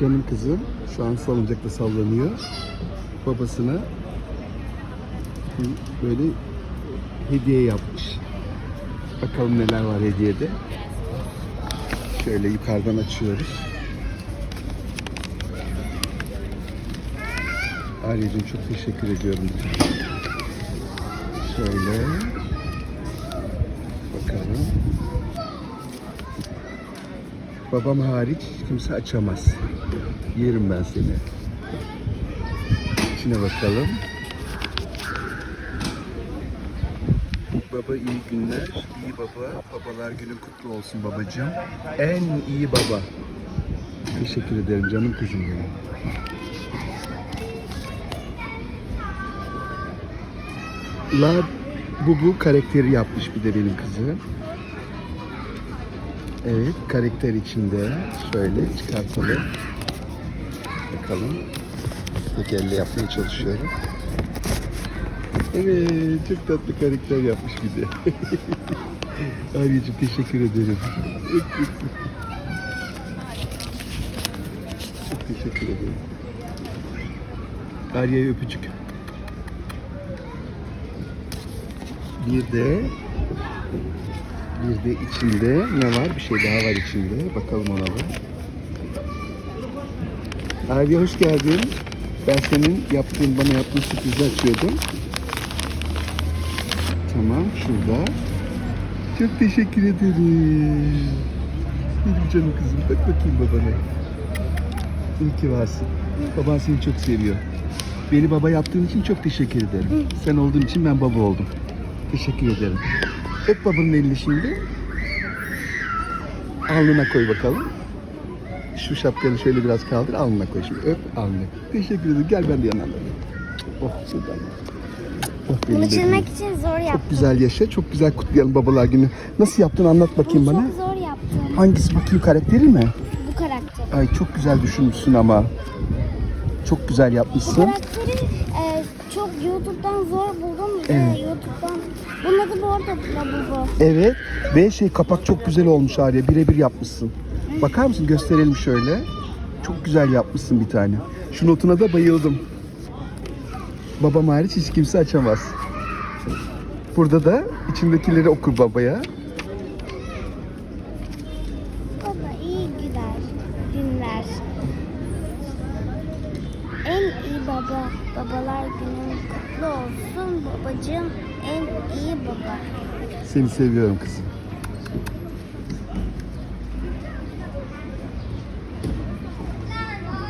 Canım kızım şu an salıncakta sallanıyor. Babasına böyle hediye yapmış. Bakalım neler var hediyede. Şöyle yukarıdan açıyoruz. Arya'cığım çok teşekkür ediyorum. Şöyle. Bakalım. Babam hariç kimse açamaz. Yerim ben seni. İçine bakalım. Baba iyi günler. iyi baba. Babalar günün kutlu olsun babacığım. En iyi baba. Teşekkür ederim canım kızım benim. La Bubu karakteri yapmış bir de benim kızım. Evet, karakter içinde şöyle çıkartalım. Bakalım. Tek elle yapmaya çalışıyorum. Evet, çok tatlı karakter yapmış bir de. Arya'cığım teşekkür ederim. çok teşekkür ederim. Arya'ya öpücük. Bir de bir de içinde ne var? Bir şey daha var içinde. Bakalım ona da. Arya hoş geldin. Ben senin yaptığın, bana yaptığın sürprizi açıyordum. Tamam, şurada. Çok teşekkür ederim. Benim canım kızım. Bak bakayım babana. İyi ki varsın. Baban seni çok seviyor. Beni baba yaptığın için çok teşekkür ederim. Sen olduğun için ben baba oldum. Teşekkür ederim. Öp babanın elini şimdi. Alnına koy bakalım. Şu şapkanı şöyle biraz kaldır, alnına koy şimdi. Öp, alnına. Teşekkür ederim. Gel ben de yanına. Oh, süper. Oh, benim Bunu çizmek için zor yaptım. Çok güzel yaşa, çok güzel kutlayalım babalar günü. Nasıl yaptın anlat bakayım Bunu bana. çok zor yaptım. Hangisi bakayım karakteri mi? Bu karakter. Ay çok güzel düşünmüşsün ama. Çok güzel Bu yapmışsın. karakteri e, çok YouTube'dan zor buldum. Evet. Ve YouTube'dan... Bunun adı bu arada Labubu. Evet ve şey kapak çok güzel olmuş Arya. Birebir yapmışsın. Bakar mısın? Gösterelim şöyle. Çok güzel yapmışsın bir tane. Şu notuna da bayıldım. Babam hariç hiç kimse açamaz. Burada da içindekileri okur babaya. Baba iyi günler. Günler. En iyi baba. Babalar olsun. Babacığım en iyi baba. Seni seviyorum kızım.